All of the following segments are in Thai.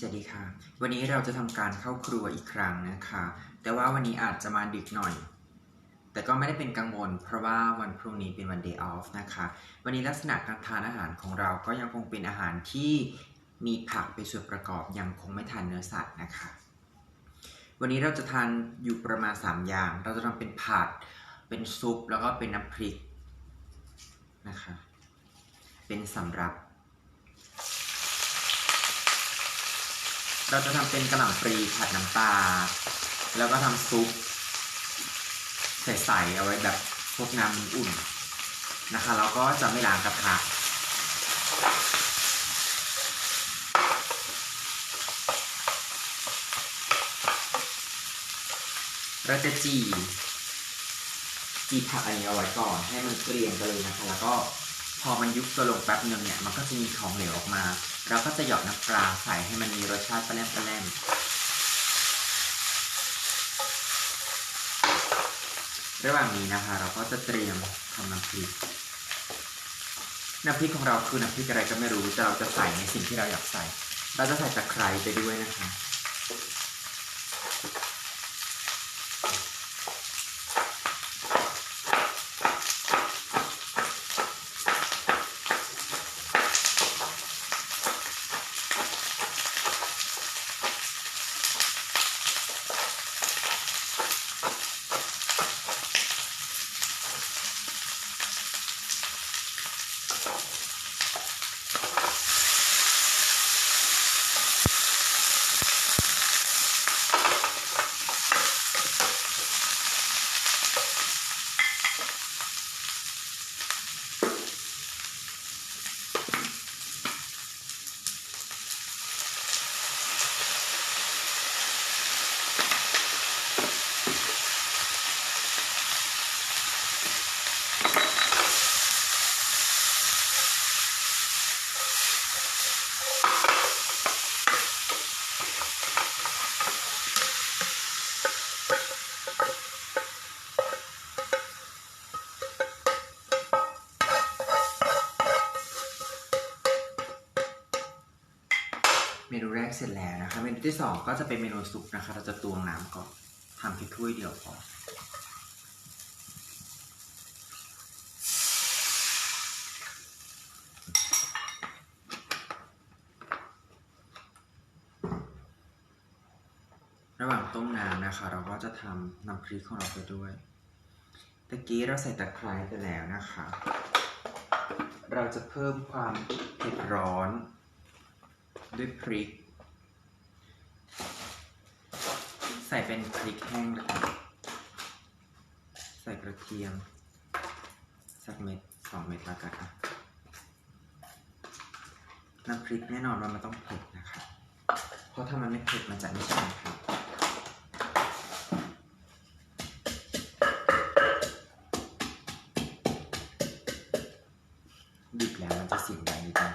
สวัสดีค่ะ วันนี้เราจะทำการเข้าครัวอีกครั้งนะคะ แต่ว่าวันนี้อาจจะมาดึกหน่อย แต่ก็ไม่ได้เป็นกังวล เพราะว่าวันพรุ่งนี้เป็นวัน day off นะคะ วันนี้ลักษณะการทานอาหารของเราก็ยังคงเป็นอาหารที่มีผักเป็นส่วนประกอบยังคงไม่ทานเนื้อสัตว์นะคะ วันนี้เราจะทานอยู่ประมาณ 3 อย่าง เราจะทำเป็นผัด เป็นซุป แล้วก็เป็นน้ำพริกนะคะ เป็นสำรับ เราจะทำเป็นกระหล่ำปลีผัดน้ำปลาแล้วก็ทำซุปใสๆเอาไว้แบบพวกน้ำอุ่นนะคะแล้วก็จะไม่ล้างกระทะเราจะจีจีผักอันนี้เอาไว้ก่อนให้มันเกรียมไปเลยนะคะแล้วก็ พอมันยุบตัวลงแป๊บนึงเนี่ยมันก็จะมีของเหลวออกมาเราก็จะหยอดน้ำปลาใส่ให้มันมีรสชาติปลาแรมปลาแรมระหว่างนี้นะคะ เราก็จะเตรียมทำน้ำพริกน้ำพริกของเราคือน้ำพริกอะไรก็ไม่รู้แต่เราจะใส่ในสิ่งที่เราอยากใส่ เราจะใส่ตะไคร้ไปด้วยนะคะ นะคะเมนูที่สองก็จะเป็นเมนูซุปนะคะ เราจะตวงน้ำก่อนทำแค่ถ้วยเดียวพอระหว่างต้มน้ำนะคะ เราก็จะทำน้ำพริกของเราไปด้วยตะกี้เราใส่ตะไคร้ไปแล้วนะคะ เราจะเพิ่มความเผ็ดร้อนด้วยพริก ใส่เป็นพริกแห้งนะครับใส่กระเทียม สักเม็ดสองเม็ดละกันอะน้ำพริกแน่นอนว่ามันต้องเผ็ดนะครับ เพราะถ้ามันไม่เผ็ดมันจะไม่ใช่ครับดึกแล้วมันจะเสียงดังนิดนึง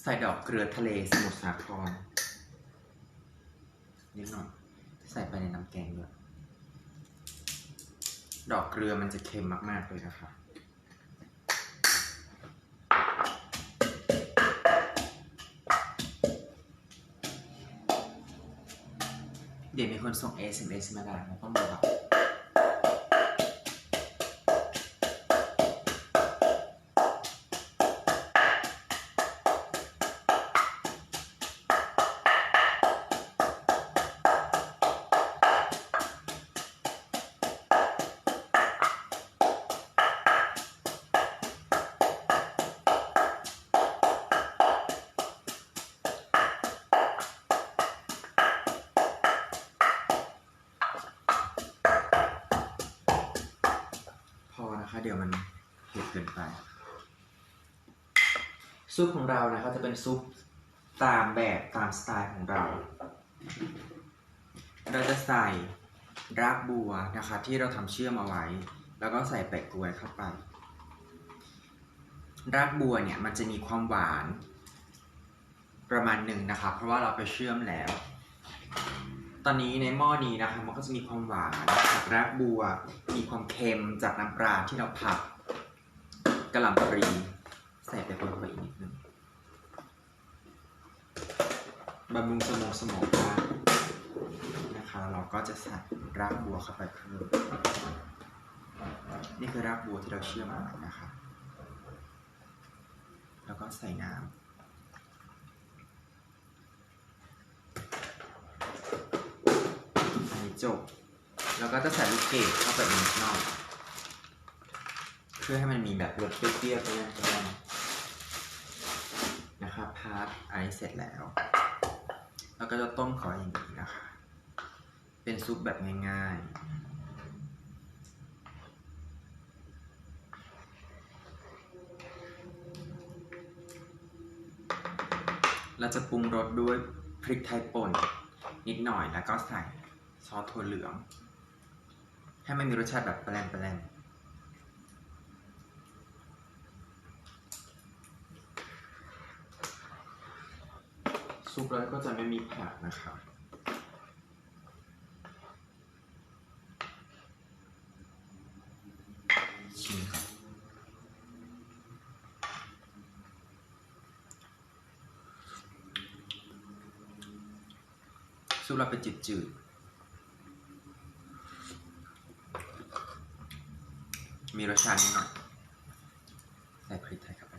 ใส่ดอกเกลือทะเลสมุทรสาครนิดหน่อยใส่ไปในน้ำ แกงด้วยดอกเกลือมันจะเค็มมากๆเลยนะคะเดี๋ยวมีคนส่ง SMS มาด่าเราต้องบอก ซุปของเรานะคะจะเป็นซุปตามแบบตามสไตล์ของเรา เราจะใส่รากบัวนะคะที่เราทำเชื่อมเอาไว้ แล้วก็ใส่แปะกล้วยเข้าไป รากบัวเนี่ยมันจะมีความหวานประมาณหนึ่งนะคะเพราะว่าเราไปเชื่อมแล้ว ตอนนี้ในหม้อนี้นะคะมันก็จะมีความหวานจากรากบัว มีความเค็มจากน้ำปลาที่เราผัดกระหล่ำปลี ส่ไปบนไปอีกนิดนึงบำรุงสมองสมองได้นะคะ เราก็จะใส่รากบัวเข้าไปเพิ่มนี่คือรากบัวที่เราเชื่อมมานะคะ แล้วก็ใส่น้ำอันนี้จบ แล้วก็จะใส่ลูกเกดเข้าไปอีกนิดหน่อยเพื่อให้มันมีแบบรสเปรี้ยวๆไปเลย นะครับพาร์ทไอเสร็จแล้วแล้วก็จะต้มขออย่างนี้นะคะ เป็นซุปแบบง่ายๆ เราจะปรุงรสด้วยพริกไทยป่นนิดหน่อยแล้วก็ใส่ซอสถั่วเหลือง ให้มันมีรสชาติแบบแปลมแปลม ซุปแล้วก็จะไม่มีผักนะครับชิมครับซุปเราเป็นจืดๆมีรสชาตินิดหน่อยใส่พริกไทยเข้าไป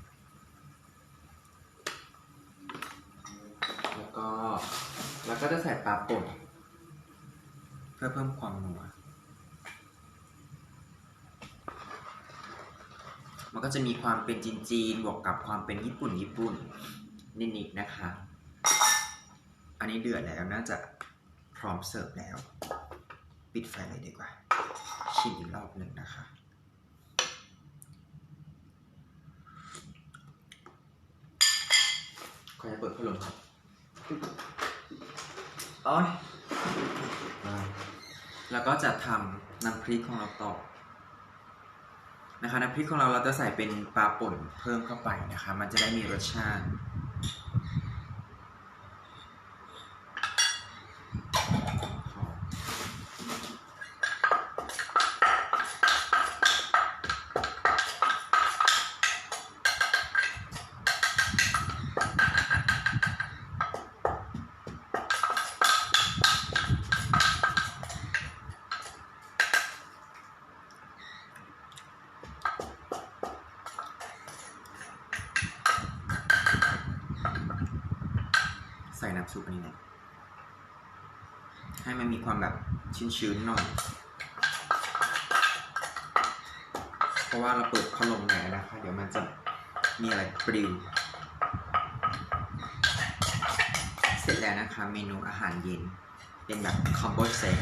แล้วก็ แล้วก็ จะใส่ปลาป่นเพื่อเพิ่มความนัว มันก็จะมีความเป็นจีนๆบวกกับความเป็นญี่ปุ่นญี่ปุ่นนิดๆนะคะ อันนี้เดือดแล้วน่าจะพร้อมเสิร์ฟแล้ว ปิดไฟเลยดีกว่า ชิมอีกรอบหนึ่งนะคะ ขอจะเปิดพัดลมครับ โอ้ยแล้วก็จะทำน้ำพริกของเราต่อนะคะน้ำพริกของเราเราจะใส่เป็นปลาป่นเพิ่มเข้าไปนะคะ มันจะได้มีรสชาติ น้ำซุปนี้น่อยให้มันมีความแบบชื้นๆหน่อย เพราะว่าเราเปิดพัดลมแล้วนะคะเดี๋ยวมันจะมีอะไรปลิว เสร็จแล้วนะคะ เมนูอาหารเย็น เป็นแบบคอมโบเซต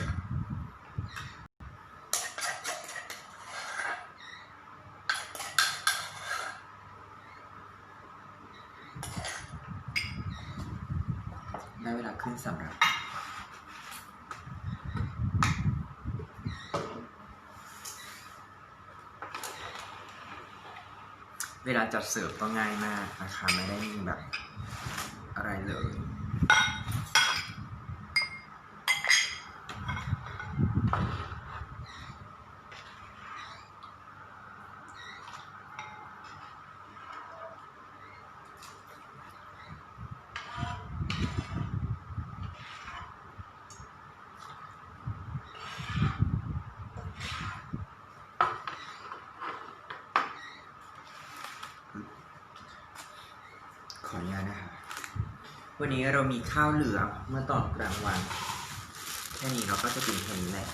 ได้เวลาขึ้นสำรับ เวลาจัดเสิร์ฟก็ง่ายมากนะคะไม่ได้มีแบบอะไรเลย ขออนุญาตนะคะ วันนี้เรามีข้าวเหลือเมื่อตอนกลางวัน แค่นี้เราก็จะกินแค่นี้แหละ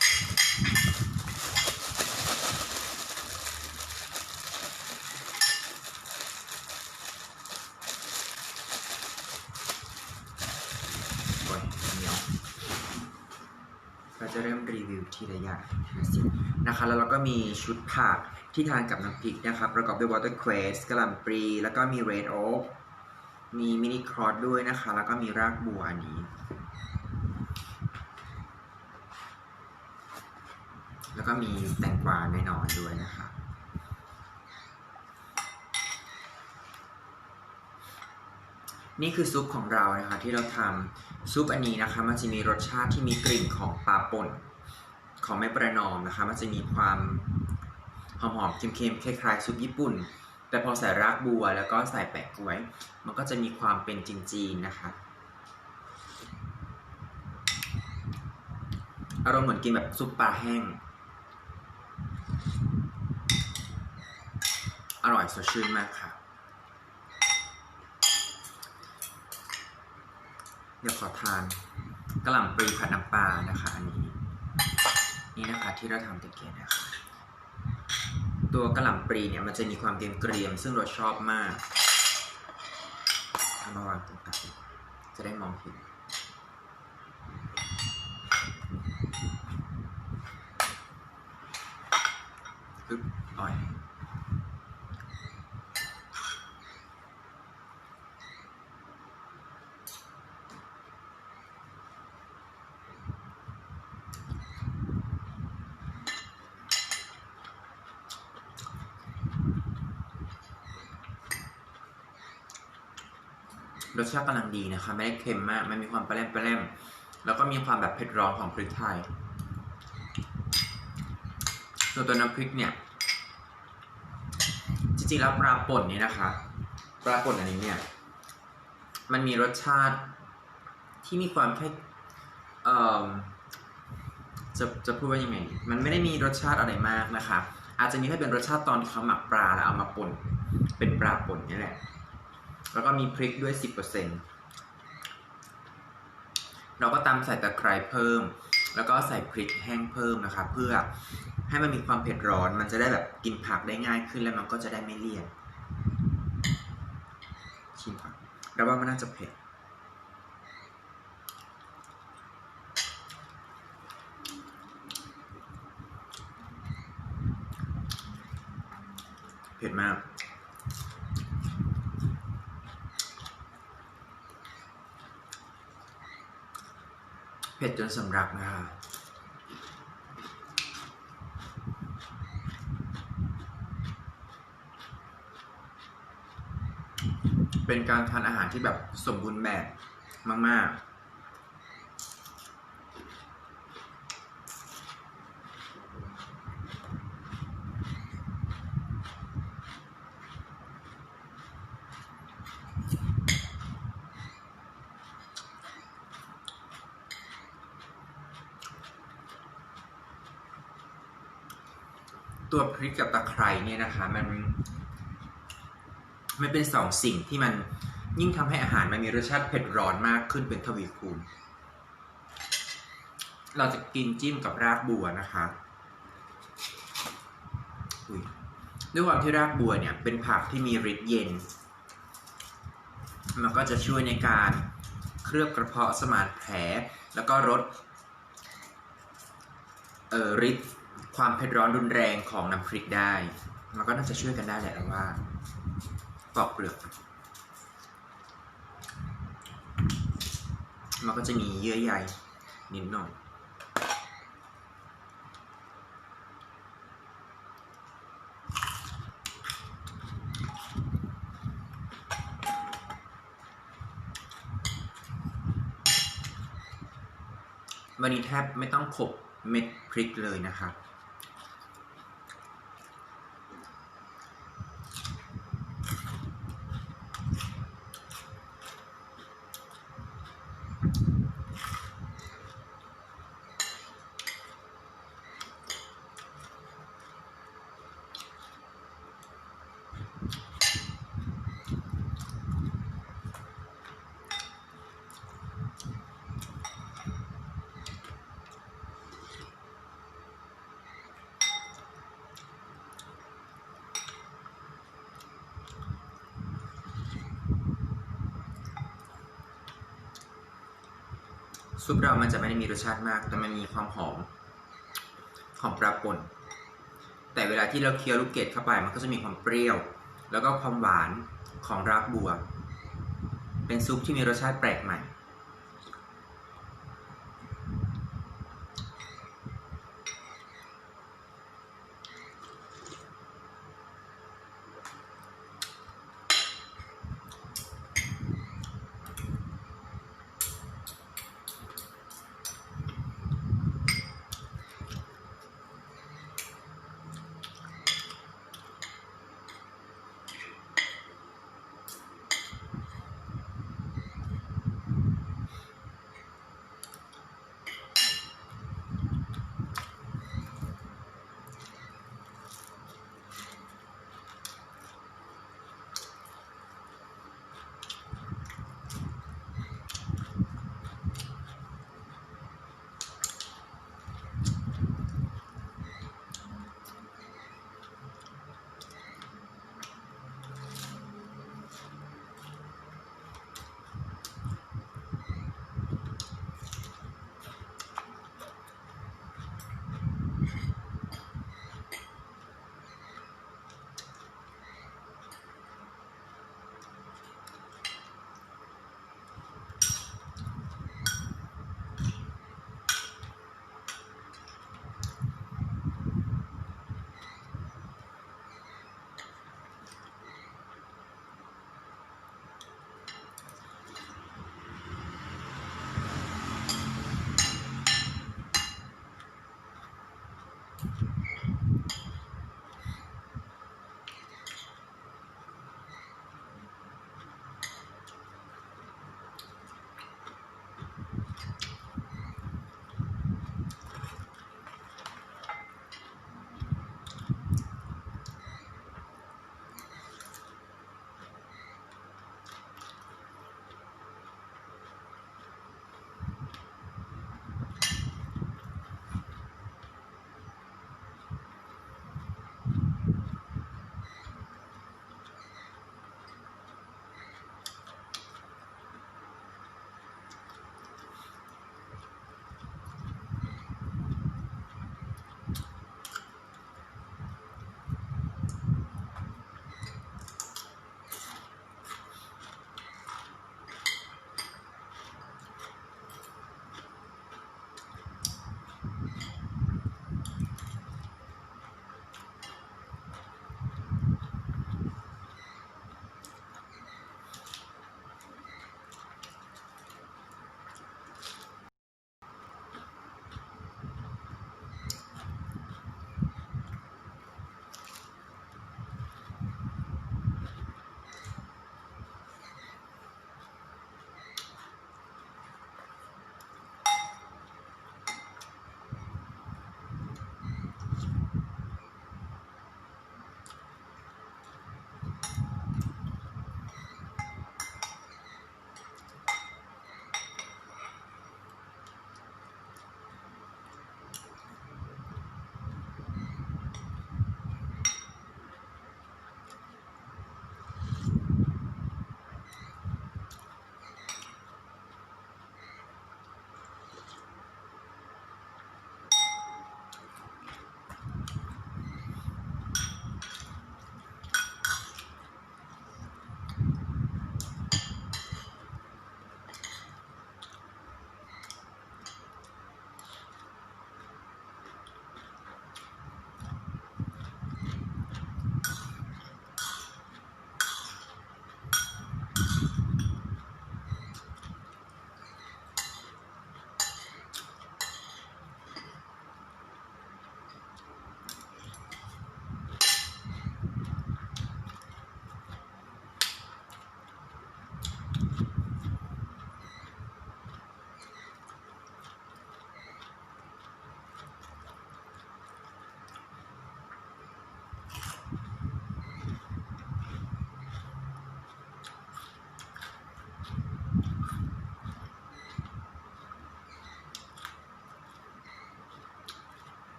โอ้ยเหนียวเราจะเริ่มรีวิวทีละอย่างนะสินะคะ แล้วเราก็มีชุดผักที่ทานกับน้ำพริกนะครับ ประกอบด้วย watercress กะหล่ำปลีแล้วก็มี red oak มีมินิครอสด้วยนะคะ แล้วก็มีรากบัวอันนี้ แล้วก็มีแตงกวาในนอนด้วยนะคะ นี่คือซุปของเรานะคะที่เราทำซุปอันนี้นะคะ มันจะมีรสชาติที่มีกลิ่นของปลาป่นของแม่ประนอมนะคะ มันจะมีความหอมๆเค็มๆคล้ายๆซุปญี่ปุ่น แต่พอใส่รากบัวแล้วก็ใส่แปะกล้วย มันก็จะมีความเป็นจีนๆนะคะอารมณ์เหมือนกินแบบซุปปลาแห้ง อร่อยสดชื่นมากค่ะ เดี๋ยวขอทานกระหล่ำปลีผัดน้ำปลานะคะอันนี้ นี่นะคะที่เราทำตะเกียบนะคะ ตัวกระหล่ำปลีเนี่ยมันจะมีความเกรียมเกรียมๆซึ่งเราชอบมากเอามาวางตรงกลางจะได้มองเห็น ปึ๊บอ่อย รสชาติกำลังดีนะคะ ไม่ได้เค็มมากมันมีความแปร่มแปร่มแล้วก็มีความแบบเผ็ดร้อนของพริกไทย ส่วนตัวน้ำพริกเนี่ย จริงๆแล้วปลาป่นเนี่ยนะคะ ปลาป่นอันนี้เนี่ย มันมีรสชาติที่มีความแค่เอ่อจะจะพูดว่ายังไง มันไม่ได้มีรสชาติอะไรมากนะคะ อาจจะมีแค่เป็นรสชาติตอนเขาหมักปลาแล้วเอามาป่น เป็นปลาป่นนี่แหละ แล้วก็มีพริกด้วย 10%เราก็ตำใส่ตะไคร้เพิ่ม แล้วก็ใส่พริกแห้งเพิ่มนะคะ เพื่อให้มันมีความเผ็ดร้อน มันจะได้แบบกินผักได้ง่ายขึ้นแล้วมันก็จะได้ไม่เลี่ยนชิมผักแล้วว่ามันน่าจะเผ็ดเผ็ดมาก เผ็ด จนสำรักนะคะเป็นการทานอาหารที่แบบสมบูรณ์แบบมาก ๆ พริกกับตะไคร้เนี่ยนะคะ มัน มันเป็นสองสิ่งที่มันยิ่งทำให้อาหารมันมีรสชาติเผ็ดร้อนมากขึ้นเป็นทวีคูณ เราจะกินจิ้มกับรากบัวนะคะด้วยความที่รากบัวเนี่ยเป็นผักที่มีฤทธิ์เย็น มันก็จะช่วยในการเคลือบกระเพาะสมานแผล แล้วก็ลดเอ่อฤทธิ์ ความเผ็ดร้อนรุนแรงของน้ำพริกได้มันก็น่าจะช่วยกันได้แหละว่าปอกเปลือกมันก็จะมีเยื่อใยนิดหน่อยวันนี้แทบไม่ต้องขบเม็ดพริกเลยนะครับ ซุปเรามันจะไม่ได้มีรสชาติมาก แต่มันมีความหอมของปลาป่น แต่เวลาที่เราเคี้ยวลูกเกดเข้าไป มันก็จะมีความเปรี้ยว แล้วก็ความหวานของรากบัว เป็นซุปที่มีรสชาติแปลกใหม่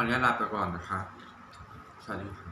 ขออนุญาตลาไปก่อนนะคะ สวัสดีค่ะ